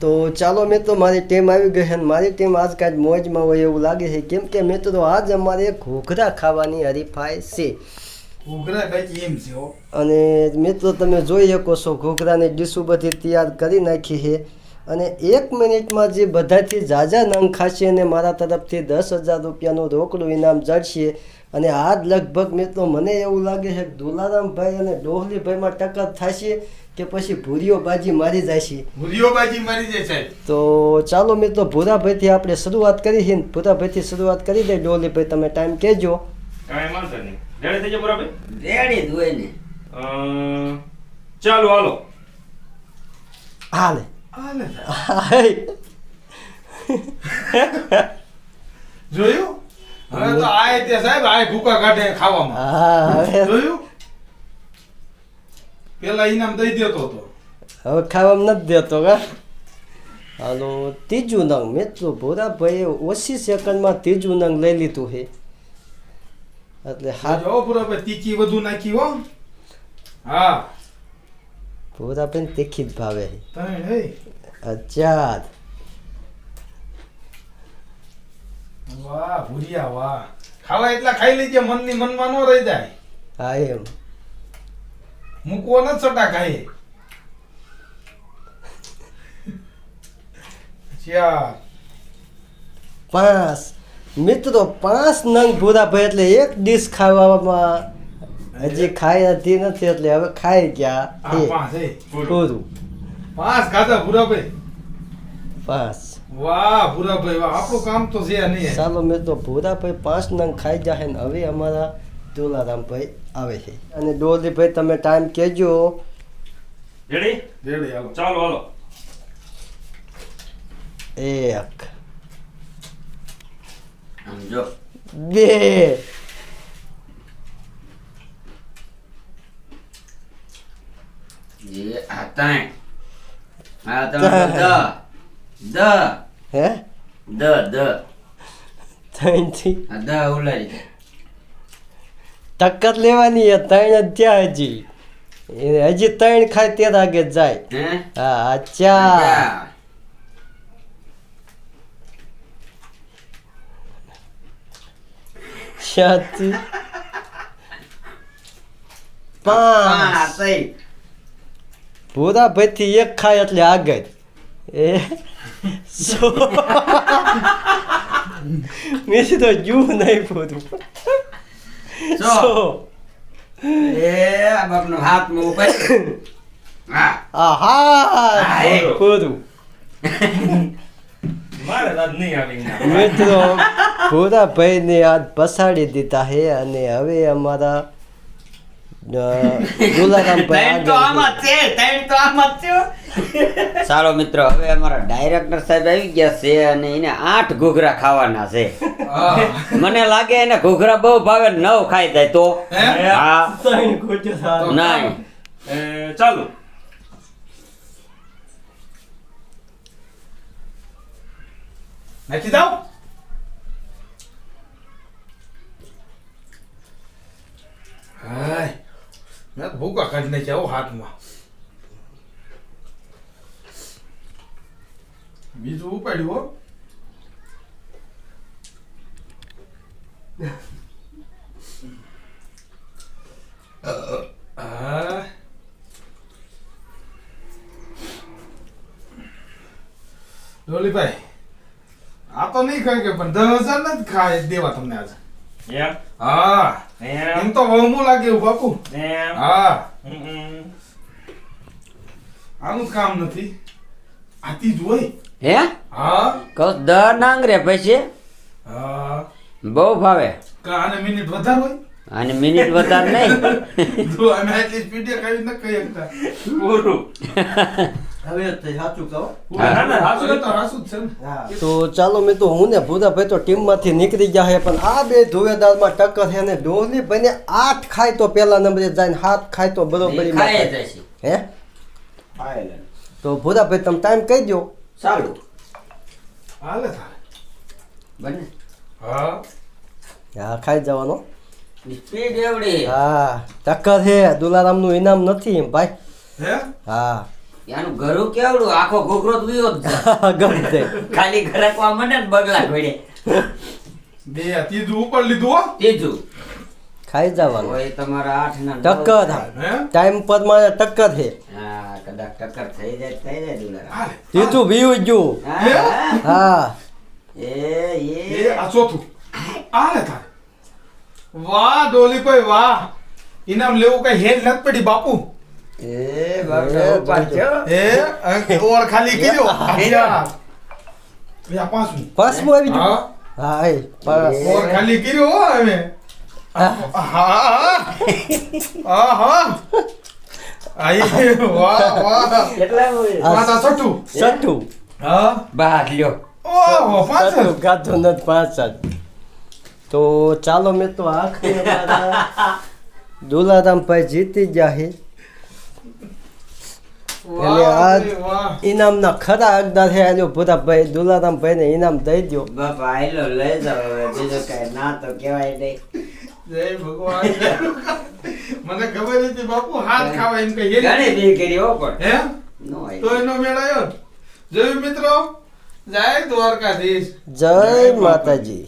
તો ચાલો મિત્રો મારી ટીમ આવી ગઈ અને મારી ટીમ આજ કાંઈ મોજમાં હોય એવું લાગે છે. કેમ કે મિત્રો આજ અમારે ઘૂઘરા ખાવાની હરીફાઈ છે. અને મિત્રો તમે જોઈ શકો છો ઘૂઘરાની ડીશું બધી તૈયાર કરી નાખી છે. અને એક મિનિટમાં જે બધાથી ઝાઝા નંગ ખાશે અને મારા તરફથી દસ હજાર રૂપિયાનું રોકડું ઇનામ જડશે. અને આ જ લગભગ મિત્રો મને એવું લાગે છે કે દુલારામભાઈ અને ડોહલીભાઈમાં ટક્કર થશે કે પછી ભૂરીઓ બાજી મારી જાય છે. ભૂરીઓ બાજી મારી જાય સાહેબ. તો ચાલો મિત્રો ભૂરાભાઈથી આપણે શરૂઆત કરી છે ને ભૂરાભાઈથી શરૂઆત કરી દે ડોહલીભાઈ તમે ટાઈમ કહેજો. ટાઈમ વાંધો નહીં. રેડી થઈ જાય ભૂરાભાઈ? રેડી જ હોય ને. ચાલો હાલો. હાલે. હાલે. જોયું? હવે તો આય તે સાહેબ આય ભૂકા કાઢે ખાવામાં. હા જોયું? પેલા ઇનામ દઈ દેતો હતો. હવે ખાવામાં નથી દેતો કા? હાલો ત્રીજું નંગ. મિત્રો ભોરાભાઈએ ઓછી સેકન્ડમાં ત્રીજું નંગ લઈ લીધું છે. એટલે હા જો ભોરાભાઈ તીખી વધુ નાખી હો. હા. ભૂરાભાઈને તીખી જ ભાવે છે. તને હે અચાર વાહ ભુરિયા વાહ. ખાવા એટલા ખાઈ લેજે મનની મનમાં ન રહી જાય. હા એમ મૂકવો ન છટા ખાઈ. ચાર પાંચ. મિત્રો પાંચ નંગ ભૂરા ભાઈ એટલે એક ડીશ ખાવામાં હજી ખાઈ હતી નથી એટલે હવે ખાઈ ગયા પૂરું પાંચ ખાધા ભૂરાભાઈ પાંચ. વાહ ભૂરાભાઈ વાહ આપણું કામ તો છે નહીં. ચાલો મિત્રો ભૂરાભાઈ પાંચ નંગ ખાઈ જાય ને હવે અમારા દુલારામભાઈ આવે છે. અને ડોલીભાઈ તમે ટાઈમ કહેજો. રેડી? રેડી હાલો. ચાલો હાલો. એક. આમ બે. જે આ ત્રણ. આ ત્રણ દ. હે? દ દ. ત્રણથી? દ ઉલારી દે ટક્કર લેવાની એ ત્રણ ત્યાં હજી. હજી ત્રણ ખાય તે આગે જાય. હે? ચાર. સાતી પાંચ. પાંચ થઈ. ભૂરા એક ખાય એટલે આગળ. એ સો મેં તો જુ નહીં પૂરું સો. એ બાપનો હાથમાં ઉપર હા આહા. પૂરું મારે દાદ નહીં આવી. મિત્રો ભૂરા ભાઈને આજ પસાડી દીધા છે અને હવે અમારા ચાલો મિત્રો હવે અમારા ડાયરેક્ટર સાહેબ આવી ગયા છે અને એને આઠ ઘૂઘરા ખાવાના છે. મને લાગે એને ઘૂઘરા બહુ ભાવે નવ ખાઈ જાય તો. નહીં એ, ચાલો. દઉં હાય મેં તો ભૂકા કાઢી નાખ્યા હાથમાં. બીજું ઉપાડ્યું ડોલીભાઈ આ તો નહીં ખાય કે પણ દસ હજાર જ ખાય દેવા તમને આજે. એમ હા એમ તો વહમું લાગે એવું બાપુ એમ હા. આનું કામ નથી આતી જ હોય હે હા કહું દ નાંગરે પછી? હા બહુ ભાવે કાને મિનિટ વધારે હોય? અને મિનિટ વધારે નહીં. જો અમે આટલી સ્પીડે ખાવી ન કહી શકતા. પૂરું. તે ચાલો મેં તો હું ને ભૂરાભાઈ તો ટીમમાંથી નીકળી ગયા છે પણ આ બે ધુવેદારમાં ટક્કર છે ને ડોહલી ભાઈને આઠ ખાય તો પહેલા નંબરે જાય ને હાથ ખાય તો બરોબરી હે? તો ભૂરાભાઈ તમે ટાઈમ કહી દો સારું હાલે બને. હા. હા ખાઈ જવાનો. સ્પીડ એવડી. હા ટક્કર છે. દુલારામનું ઇનામ નથી ભાઈ. હે? હા. એનું ઘરું કેવડું? આખો ઘોઘરો તો ઘરે ગમતે ખાલી ઘરકવા માંડે ને બગલા ઘોડે બે ત્રીજું ઉપર લીધું હો. ત્રીજું. ખાઈ જવાનું. ઓય તમારા આઠ ના ટક્કર. થાય. ટાઈમ પર મારે ટક્કર છે. હા કદાચ ટક્કર થઈ જાય થઈ જાય દુલારા. ત્રીજું વીવું ગયું હા, એ એ. એ આ ચોથું. આલે તારે. વાહ ડોલીભાઈ વાહ. ઇનામ લેવું કઈ હેલ નથી પડી બાપુ. એ બાપરે. એ ઓર ખાલી કર્યો અગિયાર એ આ પાંચમું. પાંચમું આવી ગયું? હા. હા એ પાસ ઓર ખાલી કર્યો હો હવે. હા. હા હા આઈ વાહ વાહ. કેટલા હોય? આ હા લ્યો. ઓહો પાંચ જ. તો ચાલો મિત્રો આખરી અમારા દુલારામભાઈ જીતી ગયા છે એટલે આ ઇનામના ખરા હકદાર છે આજો ભૂરાભાઈ દુલારામભાઈને ઇનામ દઈ દો બાપા આયલો લઈ જાવ હવે બીજો કઈ ના તો કહેવાય નહીં જય ભગવાન મને ખબર હતી બાપુ હાથ ખાવા એમ કહીએ ઘણી બી કરી હો પણ હે નો તો એનો મેળાયો જય મિત્રો જય દ્વારકાધીશ જય માતાજી